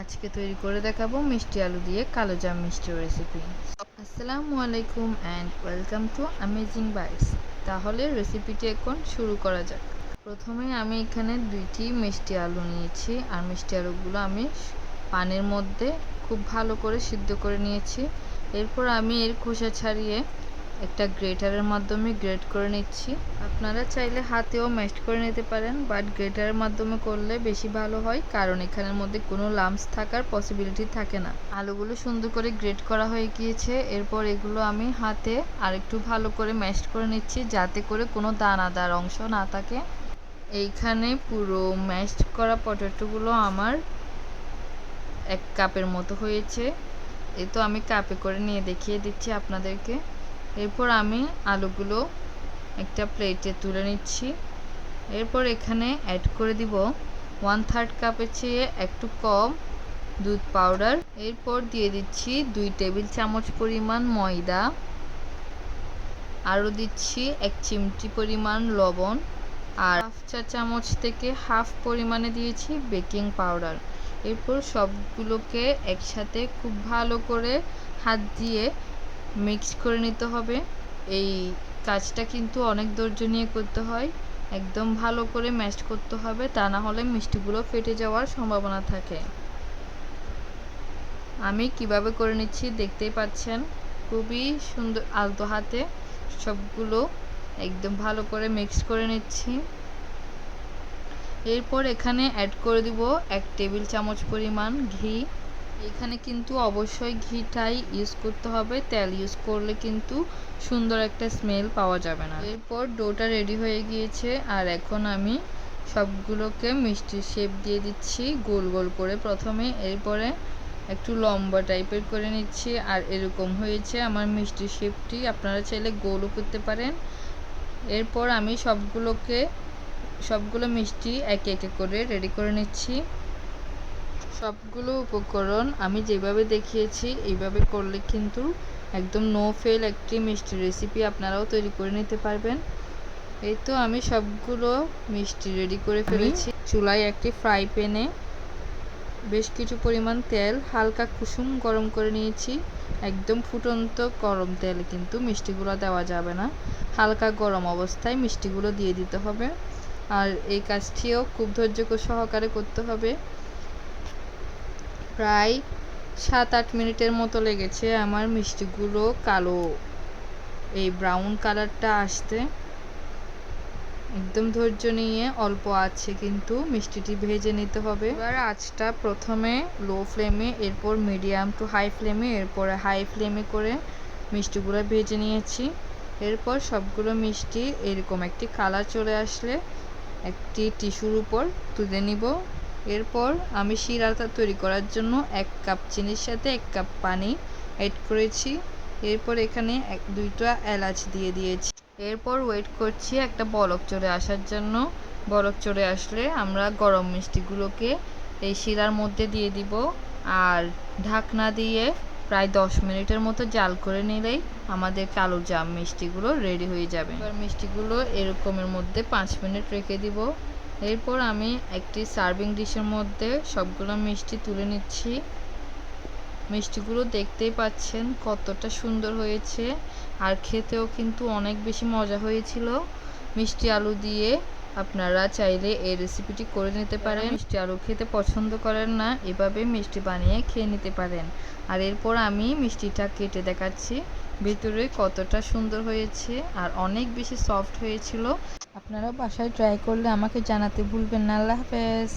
আজকে তৈরি করে দেখাবো মিষ্টি আলু দিয়ে কালো জাম মিষ্টি রেসিপি আসসালামু আলাইকুম and welcome to amazing bites তাহলে রেসিপিটি এখন শুরু করা যাক। প্রথমে আমি এখানে দুইটি মিষ্টি আলু নিয়েছি, আর মিষ্টি আলুগুলো আমি পানির মধ্যে খুব ভালো করে সিদ্ধ করে নিয়েছি। এরপর আমি এর খোসা ছাড়িয়ে একটা গ্রেটারের মাধ্যমে গ্রেট করে নিচ্ছি। আপনারা চাইলে হাতেও ম্যাশ করে নিতে পারেন বাট গ্রেটারের মাধ্যমে করলে বেশি ভালো হয়, কারণ এখানের মধ্যে কোনো লাম্পস থাকার পসিবিলিটি থাকে না। আলুগুলো সুন্দর করে গ্রেট করা হয়ে গিয়েছে, এরপর এগুলো আমি হাতে আর একটু ভালো করে ম্যাশ করে নিচ্ছি, যাতে করে কোনো দানাদার অংশ না থাকে। এইখানে পুরো ম্যাশ করা পটেটোগুলো আমার এক কাপের মতো হয়েছে। এ তো আমি কাপে করে নিয়ে দেখিয়ে দিচ্ছি আপনাদেরকে। এরপর আমি আলুগুলো একটা প্লেটে তুলে নিচ্ছি। এরপর এখানে অ্যাড করে দিব ওয়ান থার্ড কাপের চেয়ে একটু কম দুধ পাউডার এরপর দিয়ে দিচ্ছি দুই টেবিল চামচ পরিমাণ ময়দা। আরও দিচ্ছি এক চিমটি পরিমাণ লবণ। আর হাফ চা চামচ থেকে হাফ পরিমাণে দিয়েছি বেকিং পাউডার এরপর সবগুলোকে একসাথে খুব ভালো করে হাত দিয়ে মিক্স করে নিতে হবে। এই কাজটা কিন্তু অনেক ধৈর্য নিয়ে করতে হয়। একদম ভালো করে ম্যাশ করতে হবে, তা না হলে মিষ্টিগুলো ফেটে যাওয়ার সম্ভাবনা থাকে। আমি কীভাবে করে নিচ্ছি দেখতেই পাচ্ছেন, খুবই সুন্দর আলতো হাতে সবগুলো একদম ভালো করে মিক্স করে নিচ্ছি। এরপর এখানে অ্যাড করে দিব এক টেবিল চামচ পরিমাণ ঘি। এখানে কিন্তু অবশ্যই ঘিটাই ইউজ করতে হবে। তেল ইউজ করলে কিন্তু সুন্দর একটা স্মেল পাওয়া যাবে না। এরপর ডোটা রেডি হয়ে গিয়েছে। আর এখন আমি সবগুলোকে মিষ্টির শেপ দিয়ে দিচ্ছি, গোল গোল করে প্রথমে। এরপরে একটু লম্বা টাইপের করে নিচ্ছি। আর এরকম হয়েছে আমার মিষ্টির শেপটি আপনারা চাইলে গোলও করতে পারেন। এরপর আমি সবগুলোকে, সবগুলো মিষ্টি একে একে করে রেডি করে নিচ্ছি। সবগুলো উপকরণ আমি যেভাবে দেখিয়েছি এইভাবে করলে কিন্তু একদম নো ফেল একটি মিষ্টি রেসিপি আপনারাও তৈরি করে নিতে পারবেন। এই তো আমি সবগুলো মিষ্টি রেডি করে ফেলেছি। চুলায় একটি ফ্রাই প্যানে বেশ কিছু পরিমাণ তেল হালকা কুসুম গরম করে নিয়েছি। একদম ফুটন্ত গরম তেল কিন্তু মিষ্টিগুলো দেওয়া যাবে না। হালকা গরম অবস্থায় মিষ্টিগুলো দিয়ে দিতে হবে। আর এই কাজটিও খুব ধৈর্য সহকারে করতে হবে। প্রায় সাত আট মিনিটের মতো লেগেছে আমার মিষ্টিগুলো কালো। এই ব্রাউন কালারটা আসতে একদম ধৈর্য নিয়ে অল্প আছে, কিন্তু মিষ্টিটি ভেজে নিতে হবে। এবার আঁচটা প্রথমে লো ফ্লেমে, এরপর মিডিয়াম টু হাই ফ্লেমে, এরপরে হাই ফ্লেমে করে মিষ্টিগুলো ভেজে নিয়েছি। এরপর সবগুলো মিষ্টি এরকম একটি কালার চলে আসলে একটি টিস্যুর উপর তুলে নিব। এরপর আমি শিরাটা তৈরি করার জন্য এক কাপ চিনির সাথে এক কাপ পানি অ্যাড করেছি। এরপর এখানে এক, দুইটা এলাচ দিয়ে দিয়েছি। এরপর ওয়েট করছি একটা বলক চলে আসার জন্য। বলক চলে আসলে আমরা গরম মিষ্টিগুলোকে এই শিরার মধ্যে দিয়ে দিব। আর ঢাকনা দিয়ে প্রায় দশ মিনিটের মতো জাল করে নিলেই আমাদের কালো জাম মিষ্টিগুলো রেডি হয়ে যাবে। এবার মিষ্টিগুলো এরকমের মধ্যে পাঁচ মিনিট রেখে দিব। এরপর আমি একটি সার্ভিং ডিশের মধ্যে সবগুলো মিষ্টি তুলে নিচ্ছি। মিষ্টিগুলো দেখতেই পাচ্ছেন কতটা সুন্দর হয়েছে আর খেতেও কিন্তু অনেক বেশি মজা হয়েছিল। মিষ্টি আলু দিয়ে আপনারা চাইলে এই রেসিপিটি করে নিতে পারেন। মিষ্টি আলু খেতে পছন্দ করেন না, এভাবে মিষ্টি বানিয়ে খেয়ে নিতে পারেন। আর এরপর আমি মিষ্টিটা কেটে দেখাচ্ছি। ভিতরে কতটা সুন্দর হয়েছে আর অনেক বেশি সফট হয়েছিল। আপনারা বাসায় ট্রাই করলে আমাকে জানাতে ভুলবেন না। আল্লাহ হাফেজ।